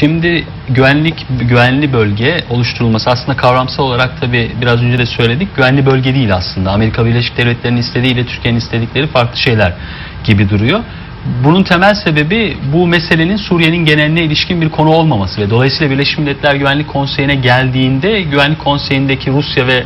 Şimdi güvenlik güvenli bölge oluşturulması aslında kavramsal olarak tabi biraz önce de söyledik. Güvenli bölge değil aslında. Amerika Birleşik Devletleri'nin istediği ile Türkiye'nin istedikleri farklı şeyler gibi duruyor. Bunun temel sebebi bu meselenin Suriye'nin geneline ilişkin bir konu olmaması ve dolayısıyla Birleşmiş Milletler Güvenlik Konseyi'ne geldiğinde Güvenlik Konseyi'ndeki Rusya ve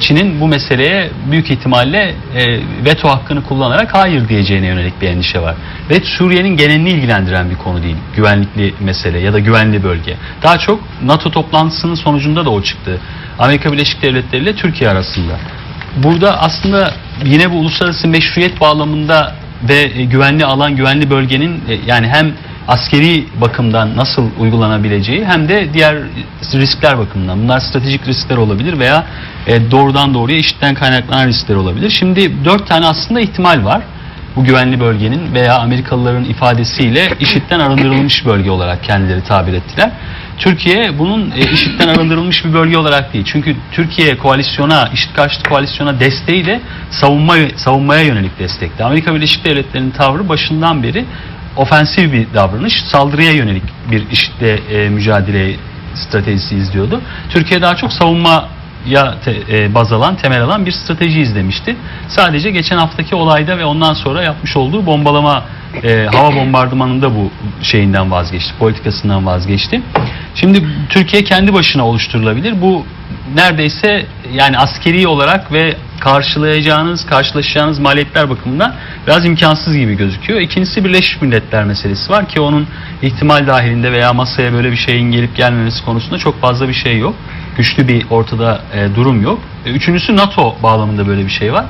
Çin'in bu meseleye büyük ihtimalle e, veto hakkını kullanarak hayır diyeceğine yönelik bir endişe var. Ve Suriye'nin genelini ilgilendiren bir konu değil güvenlikli mesele ya da güvenli bölge. Daha çok NATO toplantısının sonucunda da o çıktı. Amerika Birleşik Devletleri ile Türkiye arasında. Burada aslında yine bu uluslararası meşruiyet bağlamında ve e, güvenli alan, güvenli bölgenin e, yani hem askeri bakımdan nasıl uygulanabileceği hem de diğer riskler bakımından. Bunlar stratejik riskler olabilir veya e, doğrudan doğruya işitten kaynaklanan riskler olabilir. Şimdi dört tane aslında ihtimal var. Bu güvenli bölgenin veya Amerikalıların ifadesiyle IŞİD'den arındırılmış bölge olarak kendileri tabir ettiler. Türkiye bunun e, arındırılmış bir bölge olarak değil. Çünkü Türkiye koalisyona, IŞİD karşıtı koalisyona desteği de savunma, savunmaya yönelik destekti. Amerika Birleşik Devletleri'nin tavrı başından beri ofensif bir davranış, saldırıya yönelik bir IŞİD'le e, mücadele stratejisi izliyordu. Türkiye daha çok savunma ya e, baz alan, temel alan bir strateji izlemişti. Sadece geçen haftaki olayda ve ondan sonra yapmış olduğu bombalama, e, hava bombardımanında bu şeyinden vazgeçti, politikasından vazgeçti. Şimdi Türkiye kendi başına oluşturulabilir. Bu neredeyse yani askeri olarak ve karşılayacağınız, karşılaşacağınız maliyetler bakımından biraz imkansız gibi gözüküyor. İkincisi Birleşmiş Milletler meselesi var ki onun ihtimal dahilinde veya masaya böyle bir şeyin gelip gelmemesi konusunda çok fazla bir şey yok. Güçlü bir ortada e, durum yok. E, Üçüncüsü NATO bağlamında böyle bir şey var.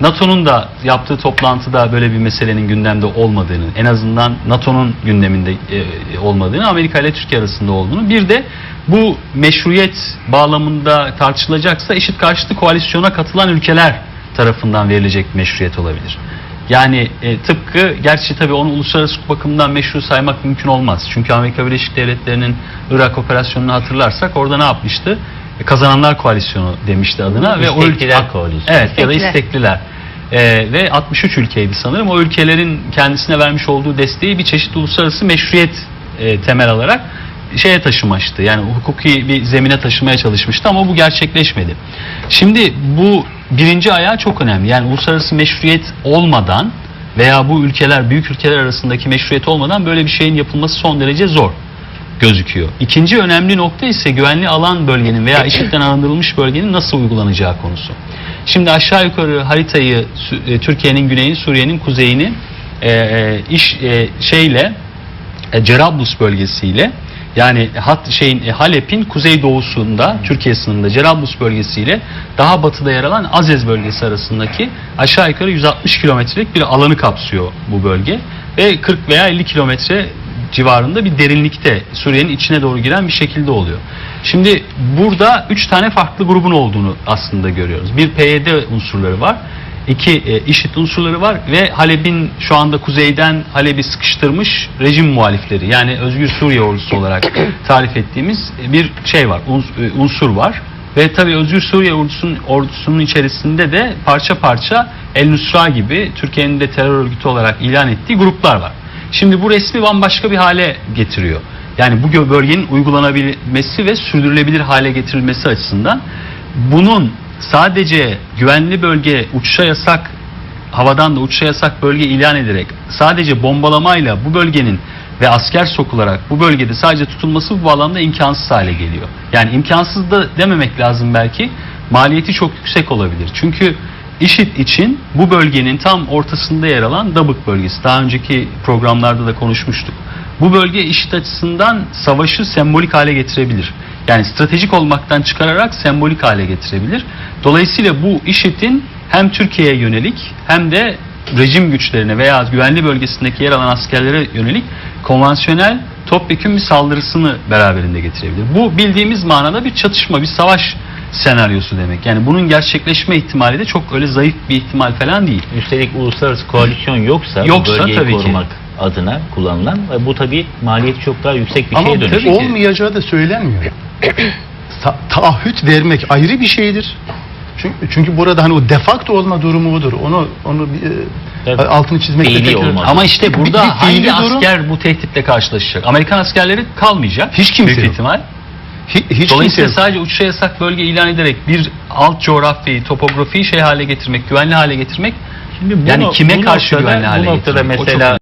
NATO'nun da yaptığı toplantıda böyle bir meselenin gündemde olmadığını, en azından NATO'nun gündeminde e, olmadığını, Amerika ile Türkiye arasında olduğunu, bir de bu meşruiyet bağlamında tartışılacaksa eşit karşıtı koalisyona katılan ülkeler tarafından verilecek meşruiyet olabilir. Yani e, tıpkı gerçi tabii onu uluslararası bakımdan meşru saymak mümkün olmaz. Çünkü Amerika Birleşik Devletleri'nin Irak operasyonunu hatırlarsak orada ne yapmıştı? E, kazananlar koalisyonu demişti adına ve o ülke İstekliler koalisyonu. Evet ya da İstekliler. Ee, ve 63 ülkeydi sanırım. O ülkelerin kendisine vermiş olduğu desteği bir çeşit uluslararası meşruiyet e, temel alarak şeye taşımıştı. Yani hukuki bir zemine taşımaya çalışmıştı ama bu gerçekleşmedi. Şimdi bu birinci ayağı çok önemli. Yani uluslararası meşruiyet olmadan veya bu ülkeler, büyük ülkeler arasındaki meşruiyet olmadan böyle bir şeyin yapılması son derece zor gözüküyor. İkinci önemli nokta ise güvenli alan bölgenin veya IŞİD'den arındırılmış bölgenin nasıl uygulanacağı konusu. Şimdi aşağı yukarı haritayı e, Türkiye'nin güneyini, Suriye'nin kuzeyini e, e, iş e, şeyle e, Cerablus bölgesiyle yani hat şeyin e, Halep'in kuzeydoğusunda Türkiye sınırında Cerablus bölgesiyle daha batıda yer alan Azez bölgesi arasındaki aşağı yukarı 160 kilometrelik bir alanı kapsıyor bu bölge ve 40 veya 50 kilometre civarında bir derinlikte Suriye'nin içine doğru giren bir şekilde oluyor. Şimdi burada üç tane farklı grubun olduğunu aslında görüyoruz. Bir PYD unsurları var. İki e, IŞİD unsurları var ve Halep'in şu anda kuzeyden Halep'i sıkıştırmış rejim muhalifleri yani Özgür Suriye ordusu olarak tarif ettiğimiz bir şey var, e, unsur var. Ve tabii Özgür Suriye ordusunun, ordusunun içerisinde de parça parça El Nusra gibi Türkiye'nin de terör örgütü olarak ilan ettiği gruplar var. Şimdi bu resmi bambaşka bir hale getiriyor. Yani bu bölgenin uygulanabilmesi ve sürdürülebilir hale getirilmesi açısından bunun sadece güvenli bölge uçuşa yasak havadan da uçuşa yasak bölge ilan ederek sadece bombalamayla bu bölgenin ve asker sokularak bu bölgede sadece tutulması bu bağlamda imkansız hale geliyor. Yani imkansız da dememek lazım belki. Maliyeti çok yüksek olabilir. Çünkü IŞİD için bu bölgenin tam ortasında yer alan Dabık bölgesi. Daha önceki programlarda da konuşmuştuk. Bu bölge IŞİD açısından savaşı sembolik hale getirebilir. Yani stratejik olmaktan çıkararak sembolik hale getirebilir. Dolayısıyla bu IŞİD'in hem Türkiye'ye yönelik hem de rejim güçlerine veya güvenli bölgesindeki yer alan askerlere yönelik konvansiyonel topyekun bir saldırısını beraberinde getirebilir. Bu bildiğimiz manada bir çatışma, bir savaş senaryosu demek. Yani bunun gerçekleşme ihtimali de çok öyle zayıf bir ihtimal falan değil. Üstelik uluslararası koalisyon yoksa, Yoksa bölgeyi tabii ki. korumak adına kullanılan ve bu tabii maliyeti çok daha yüksek bir Ama şeye dönüşüyor. tabii ki. olmayacağı da söylenmiyor. Ta- taahhüt vermek ayrı bir şeydir. Çünkü, çünkü burada hani o defakto olma durumu budur. Onu onu bir, e, Tabii. altını çizmekte Fiili olmaz. Ama işte Bir- burada bir fiili hangi durum- asker bu tehditle karşılaşacak? Amerikan askerleri kalmayacak. Hiç kimse büyük yok. ihtimal. Hi- hiç Dolayısıyla kimse sadece uçuşa yasak bölge ilan ederek bir alt coğrafyayı, topografiyi şey hale getirmek, güvenli hale getirmek Şimdi bu Yani no- kime bu karşı noktada- güvenli hale Bu noktada getirmek? Mesela